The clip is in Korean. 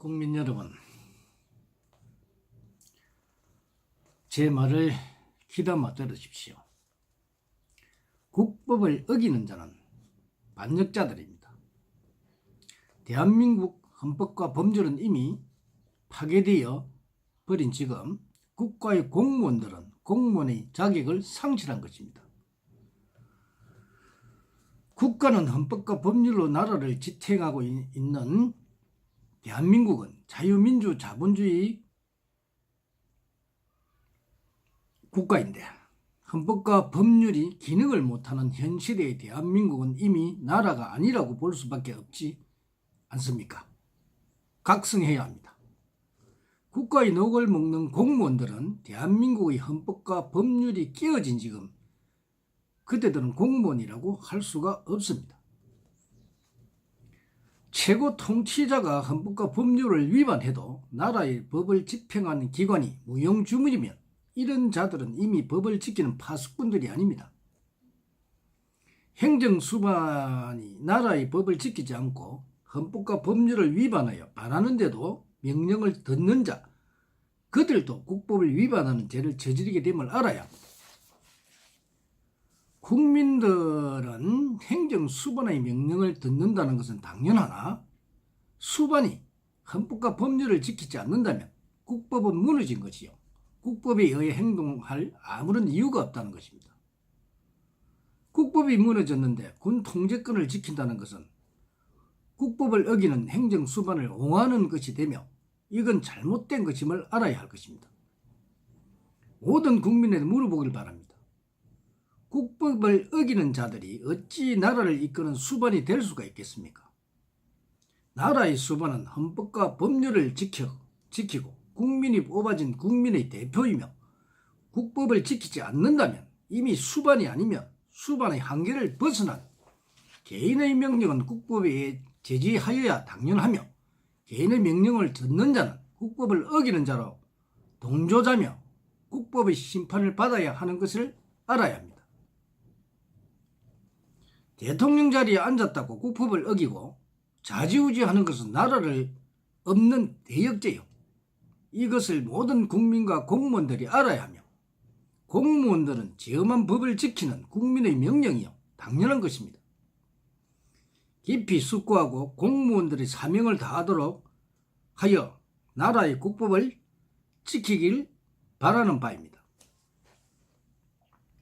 국민 여러분, 제 말을 귀담아 들으십시오. 국법을 어기는 자는 반역자들입니다. 대한민국 헌법과 법률은 이미 파괴되어 버린 지금 국가의 공무원들은 공무원의 자격을 상실한 것입니다. 국가는 헌법과 법률로 나라를 지탱하고 이- 있는 대한민국은 자유민주 자본주의 국가인데 헌법과 법률이 기능을 못하는 현실의 대한민국은 이미 나라가 아니라고 볼 수밖에 없지 않습니까? 각성해야 합니다. 국가의 녹을 먹는 공무원들은 대한민국의 헌법과 법률이 깨어진 지금 그때들은 공무원이라고 할 수가 없습니다. 최고 통치자가 헌법과 법률을 위반해도 나라의 법을 집행하는 기관이 무용주물이면 이런 자들은 이미 법을 지키는 파수꾼들이 아닙니다. 행정수반이 나라의 법을 지키지 않고 헌법과 법률을 위반하여 반하는데도 명령을 듣는 자, 그들도 국법을 위반하는 죄를 저지르게 됨을 알아야. 국민들은 행정 수반의 명령을 듣는다는 것은 당연하나 수반이 헌법과 법률을 지키지 않는다면 국법은 무너진 것이요. 국법에 의해 행동할 아무런 이유가 없다는 것입니다. 국법이 무너졌는데 군 통제권을 지킨다는 것은 국법을 어기는 행정 수반을 옹호하는 것이 되며 이건 잘못된 것임을 알아야 할 것입니다. 모든 국민에게 물어보길 바랍니다. 국법을 어기는 자들이 어찌 나라를 이끄는 수반이 될 수가 있겠습니까? 나라의 수반은 헌법과 법률을 지켜, 지키고 국민이 뽑아진 국민의 대표이며 국법을 지키지 않는다면 이미 수반이 아니면 수반의 한계를 벗어난 개인의 명령은 국법에 제지하여야 당연하며 개인의 명령을 듣는 자는 국법을 어기는 자로 동조자며 국법의 심판을 받아야 하는 것을 알아야 합니다. 대통령 자리에 앉았다고 국법을 어기고 자지우지하는 것은 나라를 없는 대역죄요. 이것을 모든 국민과 공무원들이 알아야 하며 공무원들은 제엄한 법을 지키는 국민의 명령이요. 당연한 것입니다. 깊이 숙고하고 공무원들의 사명을 다하도록 하여 나라의 국법을 지키길 바라는 바입니다.